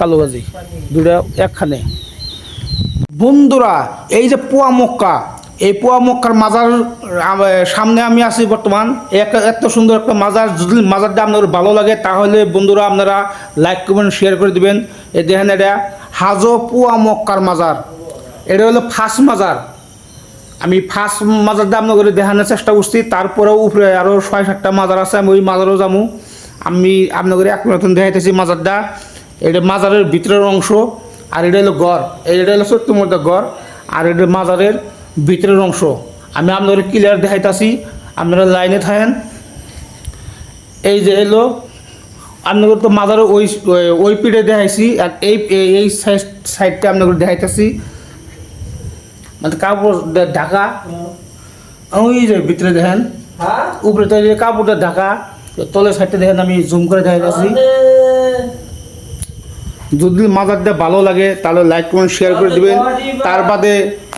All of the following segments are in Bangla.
কালোগাজি দুটা একখানে। বন্ধুরা, এই যে পোয়া মক্কা, এই পোয়া মক্কার মাজার সামনে আমি আছি বর্তমান। এত সুন্দর একটা মাজার, যদি মাজারটা আপনাদের ভালো লাগে, তাহলে বন্ধুরা আপনারা লাইক করবেন শেয়ার করে দিবেন। এই দেখেন এটা, হাজো পোয়া মক্কার মাজার। এটা হলো ফার্স্ট মাজার। আমি ফার্স্ট মাজারটা আপনাদের দেখানোর চেষ্টা করছি, তারপরেও উপরে আরও ছয় সাতটা মাজার আছে, আমি ওই মাজারও যাব। আমি আপনাদের এক নতুন দেখাইতেছি মাজারটা। এটা মাজারের ভিতরের অংশ আর এটা হলো গড় এটা হলো সত্য মধ্যে গড় আর এটা মাজারের ভিতরের অংশ। আমি আপনাদের ক্লিয়ার দেখাইতেছি আপনারা লাইনে থাকেন। এই যে এলো আপনাদের তো মাজারের ওই ওই পিঠে দেখাইছি আর এই এই- সাইড সাইডটা আপনাদের দেখাইতেছি। মানে কাপড় ঢাকা। ওই যে ভিতরে দেখেন হ্যাঁ? উপরে তো কাপড়টা ঢাকা তলের সাইডটা দেখেন আমি জুম করে দেখাইতেছি। যদি মাজারটা ভালো লাগে, তাহলে লাইক কমেন্ট শেয়ার করে দিবেন। তার বাদে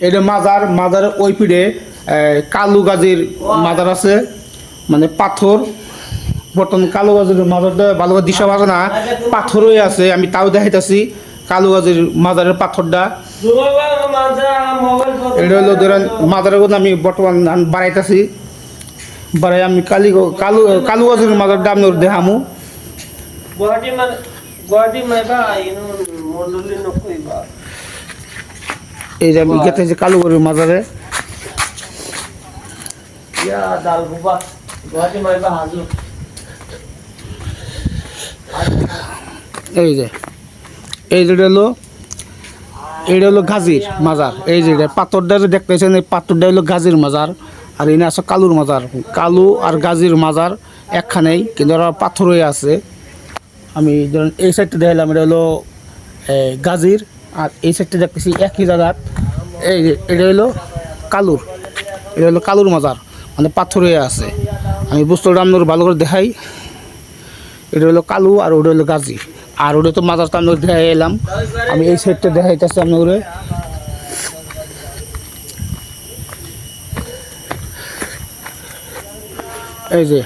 এটা মাজার মাজারের ওই পিঠে কালু গাজির মাজার আছে মানে পাথর। বর্তমান কালু গাজির মাজারটা ভালো দিশা পাবে না, পাথরই আছে, আমি তাও দেখাইতেছি কালু গাজির মাজারের পাথরটা। এটা হলো ধরেন মাজারের কথা আমি বর্তমান বাড়াইতেছি। বাড়াই আমি কালি কালু কালু গাছের মাজারটা আমি দেখামু। মানে এই যে আমি গেতেছি কালু গরুর মাজারে? হাজো এই যে এই যেটা হলো এইটা হলো গাজির মাজার। এই যে এটা পাথরটা যে দেখতেছেন এই পাথরটা হলো গাজির মাজার। আর এনে আছে কালুর মাজার। কালু আর গাজির মাজার একখানেই কিন্তু ওরা পাথরই আছে। আমি ধরেন এই সাইডটা দেখালাম এটা হলো গাজির, আর এই সাইডটা দেখতেছি একই জায়গার। এই এটা হলো কালুর, এটা হলো কালুর মাজার মানে পাথরে আছে। আমি বুঝতে আপনার ভালো করে দেখাই। এটা হলো কালু আর ওটা হলো গাজি আর ওটা তো মাজারটা আমরা দেখাই এলাম আমি এই সাইডটা দেখাইতেছি আপনার এই যে,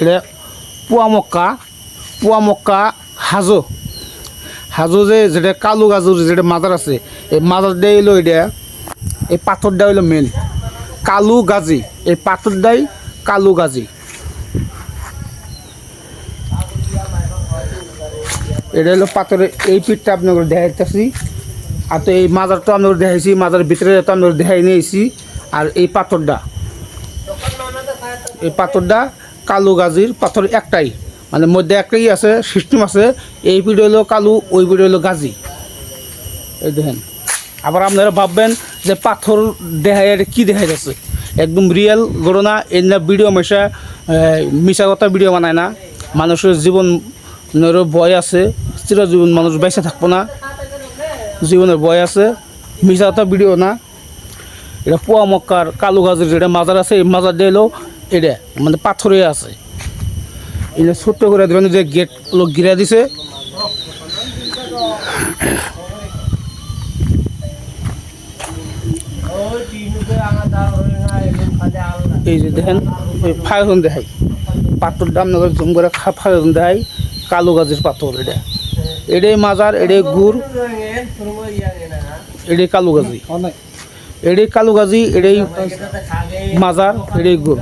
এটা পুয়ামক্কা পুয়ামক্কা হাজো। হাজো যে যেটা কালু গাজুর যেটা মাজার আছে, এই মাজারটা হইল এটা এই পাথরটা হইল মেন কালু গাজি, এই পাথর পাথরটাই কালু গাজি। এটা হলো পাথরের এই পিঠটা আপনাকে দেখাইতেছি আর তো এই মাজারটা আপনাকে দেখাইছি মাজারের ভিতরে তো আপনাকে দেখাই নিয়েছি। আর এই পাথরটা এই পাথরটা কালু গাজির পাথর একটাই। মানে মধ্যে একটাই আছে সিস্টেম আছে, এই পিঠ হলো কালু, ওই পিঠ হলো গাজি। এই দেখেন। আবার আপনারা ভাববেন যে পাথর দেখায়, এটা কী দেখা যাচ্ছে? একদম রিয়েল ঘটনা, এই না ভিডিও মেশা মিশা কথা ভিডিও বানায় না। মানুষের জীবনেরও ভয় আছে, চিরজীবন মানুষ বেঁচে থাকব না। জীবনের ভয় আছে মিশা কথা ভিডিও না। এটা পোয়া মক্কার কালু গাছের যেটা মাজার আছে, এই মাজার দিয়ে এটা মানে পাথরে আছে। এটা ছোট্ট করে ধরেন যে গেট লোক গিরা দিছে। এই যে দেখেন ওই ফায়জন দেখাই। পাথর দাম নগর জুম করে খা- ফায়জন দেখাই কালো গাছের পাথর এটা। এটাই মাজার এটাই গুড় এটাই কালো গাছি এটাই কালো গাছি এটাই মাজার এটাই গুড়।